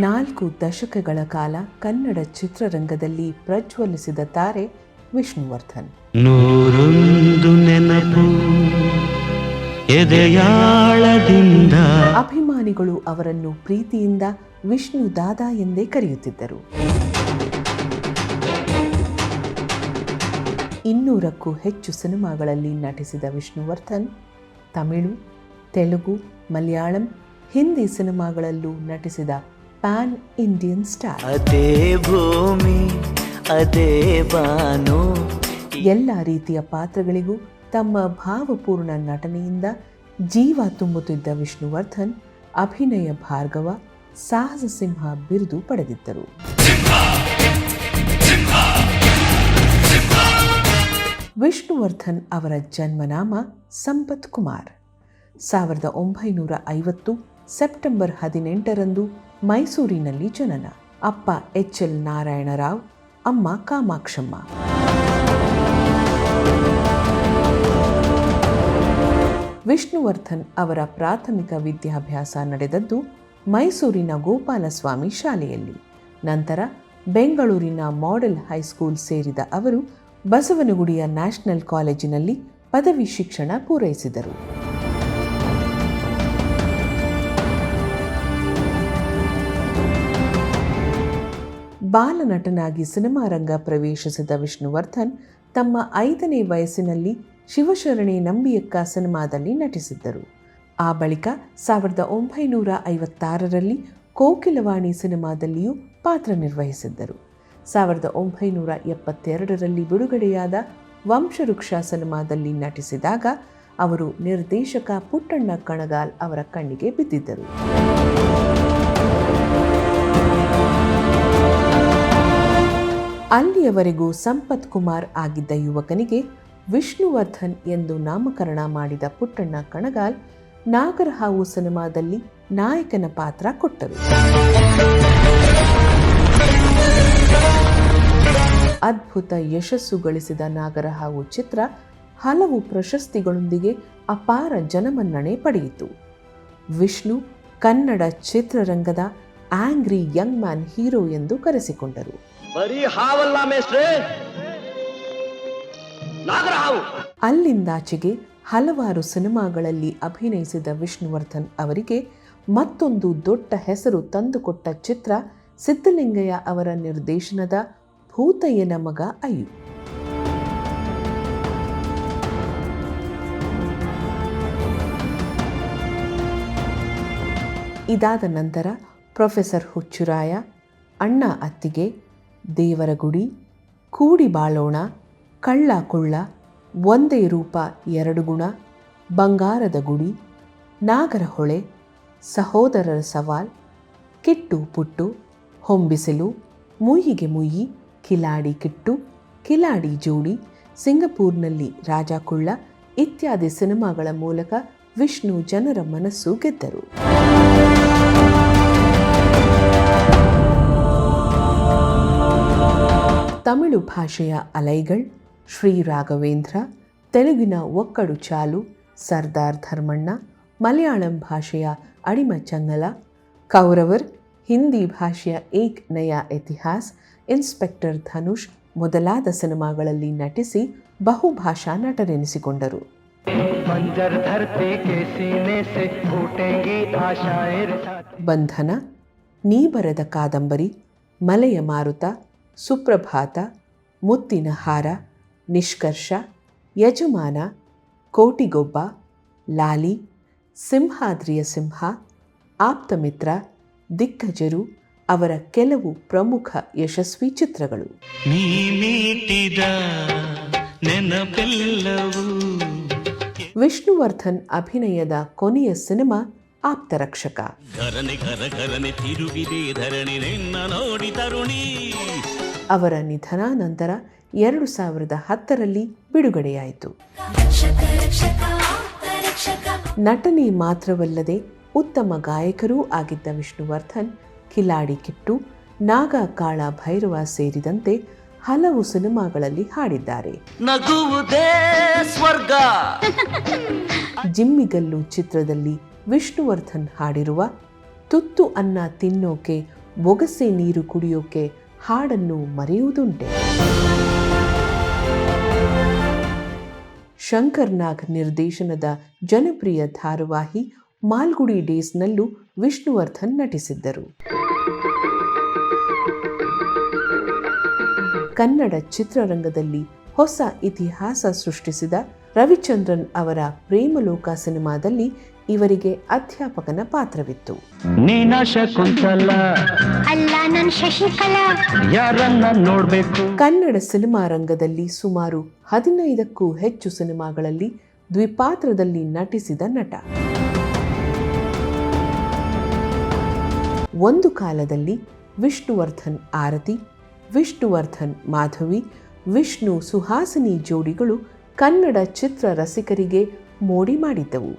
ನಾಲ್ಕು ದಶಕಗಳ ಕಾಲ ಕನ್ನಡ ಚಿತ್ರರಂಗದಲ್ಲಿ ಪ್ರಜ್ವಲಿಸಿದ ತಾರೆ ವಿಷ್ಣುವರ್ಧನ್. ನೂರೊಂದು ನೆನಪು ಎದೆಯಾಳದಿಂದ ಅಭಿಮಾನಿಗಳು ಅವರನ್ನು ಪ್ರೀತಿಯಿಂದ ವಿಷ್ಣು ದಾದಾ ಎಂದೇ ಕರೆಯುತ್ತಿದ್ದರು. ಇನ್ನೂರಕ್ಕೂ ಹೆಚ್ಚು ಸಿನಿಮಾಗಳಲ್ಲಿ ನಟಿಸಿದ ವಿಷ್ಣುವರ್ಧನ್ ತಮಿಳು ತೆಲುಗು ಮಲಯಾಳಂ ಹಿಂದಿ ಸಿನಿಮಾಗಳಲ್ಲೂ ನಟಿಸಿದ ಪ್ಯಾನ್ ಇಂಡಿಯನ್ ಸ್ಟಾರ್ ಅದೇ ಭೂಮಿ ಅದೇ ಬಾನು. ಎಲ್ಲ ರೀತಿಯ ಪಾತ್ರಗಳಿಗೂ ತಮ್ಮ ಭಾವಪೂರ್ಣ ನಟನೆಯಿಂದ ಜೀವ ತುಂಬುತ್ತಿದ್ದ ವಿಷ್ಣುವರ್ಧನ್ ಅಭಿನಯ ಭಾರ್ಗವ ಸಾಹಸ ಸಿಂಹ ಬಿರುದು ಪಡೆದಿದ್ದರು. ವಿಷ್ಣುವರ್ಧನ್ ಅವರ ಜನ್ಮನಾಮ ಸಂಪತ್ ಕುಮಾರ್. ಸಾವಿರದ ಒಂಬೈನೂರ ಐವತ್ತು ಸೆಪ್ಟೆಂಬರ್ ಹದಿನೆಂಟರಂದು ಮೈಸೂರಿನಲ್ಲಿ ಜನನ. ಅಪ್ಪ ಎಚ್ ಎಲ್ ನಾರಾಯಣರಾವ್, ಅಮ್ಮ ಕಾಮಾಕ್ಷಮ್ಮ. ವಿಷ್ಣುವರ್ಧನ್ ಅವರ ಪ್ರಾಥಮಿಕ ವಿದ್ಯಾಭ್ಯಾಸ ನಡೆದದ್ದು ಮೈಸೂರಿನ ಗೋಪಾಲಸ್ವಾಮಿ ಶಾಲೆಯಲ್ಲಿ. ನಂತರ ಬೆಂಗಳೂರಿನ ಮಾಡೆಲ್ ಹೈಸ್ಕೂಲ್ ಸೇರಿದ ಅವರು ಬಸವನಗುಡಿಯ ನ್ಯಾಷನಲ್ ಕಾಲೇಜಿನಲ್ಲಿ ಪದವಿ ಶಿಕ್ಷಣ ಪೂರೈಸಿದರು. ಬಾಲನಟನಾಗಿ ಸಿನಿಮಾ ರಂಗ ಪ್ರವೇಶಿಸಿದ ವಿಷ್ಣುವರ್ಧನ್ ತಮ್ಮ ಐದನೇ ವಯಸ್ಸಿನಲ್ಲಿ ಶಿವಶರಣೆ ನಂಬಿಯಕ್ಕ ಸಿನಿಮಾದಲ್ಲಿ ನಟಿಸಿದ್ದರು. ಆ ಬಳಿಕ ಸಾವಿರದ ಒಂಬೈನೂರ ಐವತ್ತಾರರಲ್ಲಿ ಕೋಕಿಲವಾಣಿ ಸಿನಿಮಾದಲ್ಲಿಯೂ ಪಾತ್ರ ನಿರ್ವಹಿಸಿದ್ದರು. ಸಾವಿರದ ಒಂಬೈನೂರ ಎಪ್ಪತ್ತೆರಡರಲ್ಲಿ ಬಿಡುಗಡೆಯಾದ ವಂಶವೃಕ್ಷ ಸಿನಿಮಾದಲ್ಲಿ ನಟಿಸಿದಾಗ ಅವರು ನಿರ್ದೇಶಕ ಪುಟ್ಟಣ್ಣ ಕಣಗಾಲ್ ಅವರ ಕಣ್ಣಿಗೆ ಬಿದ್ದಿದ್ದರು. ಅಲ್ಲಿಯವರೆಗೂ ಸಂಪತ್ ಕುಮಾರ್ ಆಗಿದ್ದ ಯುವಕನಿಗೆ ವಿಷ್ಣುವರ್ಧನ್ ಎಂದು ನಾಮಕರಣ ಮಾಡಿದ ಪುಟ್ಟಣ್ಣ ಕಣಗಾಲ್ ನಾಗರಹಾವು ಸಿನಿಮಾದಲ್ಲಿ ನಾಯಕನ ಪಾತ್ರ ಕೊಟ್ಟರು. ಅದ್ಭುತ ಯಶಸ್ಸು ಗಳಿಸಿದ ನಾಗರಹಾವು ಚಿತ್ರ ಹಲವು ಪ್ರಶಸ್ತಿಗಳೊಂದಿಗೆ ಅಪಾರ ಜನಮನ್ನಣೆ ಪಡೆಯಿತು. ವಿಷ್ಣು ಕನ್ನಡ ಚಿತ್ರರಂಗದ ಆಂಗ್ರಿ ಯಂಗ್ ಮ್ಯಾನ್ ಹೀರೋ ಎಂದು ಕರೆಸಿಕೊಂಡರು. ಬರೀ ಹಾವಲ್ಲ ಮೇಷ್ಟ್ರೆ? ನಾಗರ ಹಾವು. ಅಲ್ಲಿಂದಾಚೆಗೆ ಹಲವಾರು ಸಿನಿಮಾಗಳಲ್ಲಿ ಅಭಿನಯಿಸಿದ ವಿಷ್ಣುವರ್ಧನ್ ಅವರಿಗೆ ಮತ್ತೊಂದು ದೊಡ್ಡ ಹೆಸರು ತಂದುಕೊಟ್ಟ ಚಿತ್ರ ಸಿದ್ದಲಿಂಗಯ್ಯ ಅವರ ನಿರ್ದೇಶನದ ಭೂತಯ್ಯನ ಮಗ ಅಯ್ಯು. ಇದಾದ ನಂತರ ಪ್ರೊಫೆಸರ್ ಹುಚ್ಚುರಾಯ, ಅಣ್ಣ ಅತ್ತಿಗೆ ದೇವರ ಗುಡಿ, ಕೂಡಿ ಬಾಳೋಣ, ಕಳ್ಳ ಕುಳ್ಳ, ಒಂದೇ ರೂಪ, ಎರಡು ಗುಣ, ಬಂಗಾರದ ಗುಡಿ, ನಾಗರ ಹೊಳೆ, ಸಹೋದರರ ಸವಾಲ್, ಕಿಟ್ಟು ಪುಟ್ಟು, ಹೊಂಬಿಸಲು, ಮುಯ್ಯಿಗೆ ಮುಯ್ಯಿ, ಕಿಲಾಡಿ ಕಿಟ್ಟು, ಕಿಲಾಡಿ ಜೋಡಿ, ಸಿಂಗಪೂರ್ನಲ್ಲಿ ರಾಜಾಕುಳ್ಳ, ಇತ್ಯಾದಿ ಸಿನಿಮಾಗಳ ಮೂಲಕ ವಿಷ್ಣು ಜನರ ಮನಸ್ಸು ಗೆದ್ದರು. ತಮಿಳು ಭಾಷೆಯ ಅಲೈಗಳ್ ಶ್ರೀ ರಾಘವೇಂದ್ರ ತೆಲುಗಿನ ಒಕ್ಕಡು ಚಾಲು ಸರ್ದಾರ್ ಧರ್ಮಣ್ಣ ಮಲಯಾಳಂ ಭಾಷೆಯ ಅಡಿಮ ಚಂಗಲ ಕೌರವರ್ ಹಿಂದಿ ಭಾಷೆಯ ಏಕ್ ನಯಾ ಇತಿಹಾಸ್ ಇನ್ಸ್ಪೆಕ್ಟರ್ ಧನುಷ್ ಮೊದಲಾದ ಸಿನಿಮಾಗಳಲ್ಲಿ ನಟಿಸಿ ಬಹುಭಾಷಾ ನಟರೆನಿಸಿಕೊಂಡರು. ಬಂಧನ ನೀಬರದ ಕಾದಂಬರಿ ಮಲೆಯ ಮಾರುತ ಸುಪ್ರಭಾತ ಮುತ್ತಿನ ಹಾರ ನಿಷ್ಕರ್ಷ ಯಜಮಾನ ಕೋಟಿಗೊಬ್ಬ ಲಾಲಿ ಸಿಂಹಾದ್ರಿಯ ಸಿಂಹ ಆಪ್ತಮಿತ್ರ ದಿಗ್ಗಜರು ಅವರ ಕೆಲವು ಪ್ರಮುಖ ಯಶಸ್ವಿ ಚಿತ್ರಗಳು. ವಿಷ್ಣುವರ್ಧನ್ ಅಭಿನಯದ ಕೊನೆಯ ಸಿನಿಮಾ ಆಪ್ತರಕ್ಷಕ ಅವರ ನಿಧನಾನಂತರ ಎರಡು ಸಾವಿರದ ಹತ್ತರಲ್ಲಿ ಬಿಡುಗಡೆಯಾಯಿತು. ನಟನೆ ಮಾತ್ರವಲ್ಲದೆ ಉತ್ತಮ ಗಾಯಕರೂ ಆಗಿದ್ದ ವಿಷ್ಣುವರ್ಧನ್ ಕಿಲಾಡಿ ಕಿಟ್ಟು ನಾಗ ಕಾಳ ಭೈರವ ಸೇರಿದಂತೆ ಹಲವು ಸಿನಿಮಾಗಳಲ್ಲಿ ಹಾಡಿದ್ದಾರೆ. ಸ್ವರ್ಗ. ಜಿಮ್ಮಿಗಲ್ಲು ಚಿತ್ರದಲ್ಲಿ ವಿಷ್ಣುವರ್ಧನ್ ಹಾಡಿರುವ ತುತ್ತು ಅನ್ನ ತಿನ್ನೋಕೆ ಬೊಗಸೆ ನೀರು ಕುಡಿಯೋಕೆ ಹಾಡನ್ನು ಮರೆಯುವುದುಂಟೆ. ಶಂಕರ್ ನಾಗ್ ನಿರ್ದೇಶನದ ಜನಪ್ರಿಯ ಧಾರಾವಾಹಿ ಮಾಲ್ಗುಡಿ ಡೇಸ್ನಲ್ಲೂ ವಿಷ್ಣುವರ್ಧನ್ ನಟಿಸಿದ್ದರು. ಕನ್ನಡ ಚಿತ್ರರಂಗದಲ್ಲಿ ಹೊಸ ಇತಿಹಾಸ ಸೃಷ್ಟಿಸಿದ ರವಿಚಂದ್ರನ್ ಅವರ ಪ್ರೇಮಲೋಕ ಸಿನಿಮಾದಲ್ಲಿ ಇವರಿಗೆ ಅಧ್ಯಾಪಕನ ಪಾತ್ರವಿತ್ತು. ನೀನಾ ಶಕುಂತಲ ಅಲ್ಲ ನನ್ ಶಶಿಕಲಾ. ಯಾರನ್ನ ನೋಡ್ಬೇಕು? ಕನ್ನಡ ಸಿನಿಮಾ ರಂಗದಲ್ಲಿ ಸುಮಾರು ಹದಿನೈದಕ್ಕೂ ಹೆಚ್ಚು ಸಿನಿಮಾಗಳಲ್ಲಿ ದ್ವಿಪಾತ್ರದಲ್ಲಿ ನಟಿಸಿದ ನಟ. ಒಂದು ಕಾಲದಲ್ಲಿ ವಿಷ್ಣುವರ್ಧನ್ ಆರತಿ ವಿಷ್ಣುವರ್ಧನ್ ಮಾಧವಿ ವಿಷ್ಣು ಸುಹಾಸಿನಿ ಜೋಡಿಗಳು ಕನ್ನಡ ಚಿತ್ರ ರಸಿಕರಿಗೆ ಮೋಡಿ ಮಾಡಿದ್ದವು.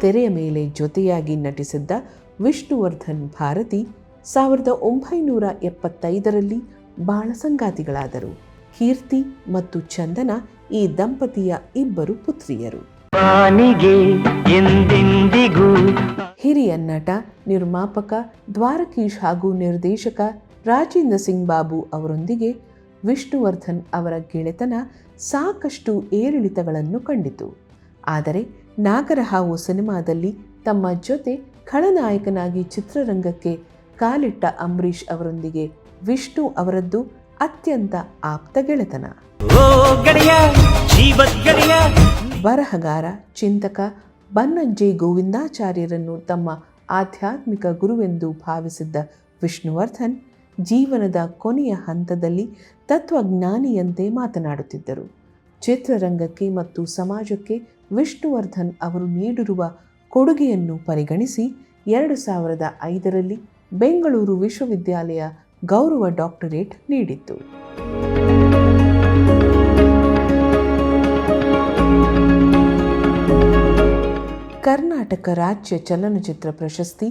ತೆರೆಯ ಮೇಲೆ ಜೊತೆಯಾಗಿ ನಟಿಸಿದ್ದ ವಿಷ್ಣುವರ್ಧನ್ ಭಾರತಿ ಸಾವಿರದ ಒಂಬೈನೂರ ಎಪ್ಪತ್ತೈದರಲ್ಲಿ ಬಾಳ ಸಂಗಾತಿಗಳಾದರು. ಕೀರ್ತಿ ಮತ್ತು ಚಂದನ ಈ ದಂಪತಿಯ ಇಬ್ಬರು ಪುತ್ರಿಯರು. ಹಿರಿಯ ನಟ ನಿರ್ಮಾಪಕ ದ್ವಾರಕೀಶ್ ಹಾಗೂ ನಿರ್ದೇಶಕ ರಾಜೇಂದ್ರ ಸಿಂಗ್ ಬಾಬು ಅವರೊಂದಿಗೆ ವಿಷ್ಣುವರ್ಧನ್ ಅವರ ಗೆಳೆತನ ಸಾಕಷ್ಟು ಏರಿಳಿತಗಳನ್ನು ಕಂಡಿತು. ಆದರೆ ನಾಗರಹಾವು ಸಿನಿಮಾದಲ್ಲಿ ತಮ್ಮ ಜೊತೆ ಖಳನಾಯಕನಾಗಿ ಚಿತ್ರರಂಗಕ್ಕೆ ಕಾಲಿಟ್ಟ ಅಂಬರೀಷ್ ಅವರೊಂದಿಗೆ ವಿಷ್ಣು ಅವರದ್ದು ಅತ್ಯಂತ ಆಪ್ತ ಗೆಳೆತನ. ಬರಹಗಾರ ಚಿಂತಕ ಬನ್ನಂಜೆ ಗೋವಿಂದಾಚಾರ್ಯರನ್ನು ತಮ್ಮ ಆಧ್ಯಾತ್ಮಿಕ ಗುರುವೆಂದು ಭಾವಿಸಿದ್ದ ವಿಷ್ಣುವರ್ಧನ್ ಜೀವನದ ಕೊನೆಯ ಹಂತದಲ್ಲಿ ತತ್ವಜ್ಞಾನಿಯಂತೆ ಮಾತನಾಡುತ್ತಿದ್ದರು. ಚಿತ್ರರಂಗಕ್ಕೆ ಮತ್ತು ಸಮಾಜಕ್ಕೆ ವಿಷ್ಣುವರ್ಧನ್ ಅವರು ನೀಡಿರುವ ಕೊಡುಗೆಯನ್ನು ಪರಿಗಣಿಸಿ ಎರಡು ಸಾವಿರದ ಐದರಲ್ಲಿ ಬೆಂಗಳೂರು ವಿಶ್ವವಿದ್ಯಾಲಯ ಗೌರವ ಡಾಕ್ಟರೇಟ್ ನೀಡಿತ್ತು. ಕರ್ನಾಟಕ ರಾಜ್ಯ ಚಲನಚಿತ್ರ ಪ್ರಶಸ್ತಿ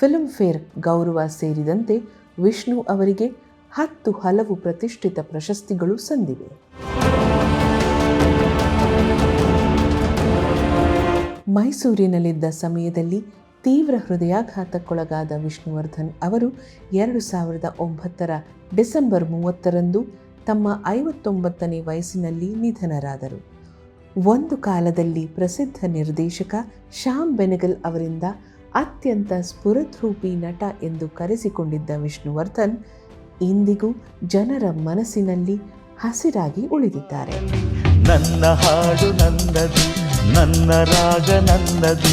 ಫಿಲ್ಮ್ ಫೇರ್ ಗೌರವ ಸೇರಿದಂತೆ ವಿಷ್ಣು ಅವರಿಗೆ ಹತ್ತು ಹಲವು ಪ್ರತಿಷ್ಠಿತ ಪ್ರಶಸ್ತಿಗಳು ಸಂದಿವೆ. ಮೈಸೂರಿನಲ್ಲಿದ್ದ ಸಮಯದಲ್ಲಿ ತೀವ್ರ ಹೃದಯಾಘಾತಕ್ಕೊಳಗಾದ ವಿಷ್ಣುವರ್ಧನ್ ಅವರು ಎರಡು ಸಾವಿರದ ಒಂಬತ್ತರ ಡಿಸೆಂಬರ್ ಮೂವತ್ತರಂದು ತಮ್ಮ ಐವತ್ತೊಂಬತ್ತನೇ ವಯಸ್ಸಿನಲ್ಲಿ ನಿಧನರಾದರು. ಒಂದು ಕಾಲದಲ್ಲಿ ಪ್ರಸಿದ್ಧ ನಿರ್ದೇಶಕ ಶ್ಯಾಮ್ ಬೆನಗಲ್ ಅವರಿಂದ ಅತ್ಯಂತ ಸ್ಫುರದ್ರೂಪಿ ನಟ ಎಂದು ಕರೆಸಿಕೊಂಡಿದ್ದ ವಿಷ್ಣುವರ್ಧನ್ ಇಂದಿಗೂ ಜನರ ಮನಸ್ಸಿನಲ್ಲಿ ಹಸಿರಾಗಿ ಉಳಿದಿದ್ದಾರೆ. ನನ್ನ ಹಾಡು ನನ್ನದು ನನ್ನ ರಾಗ ನನ್ನದು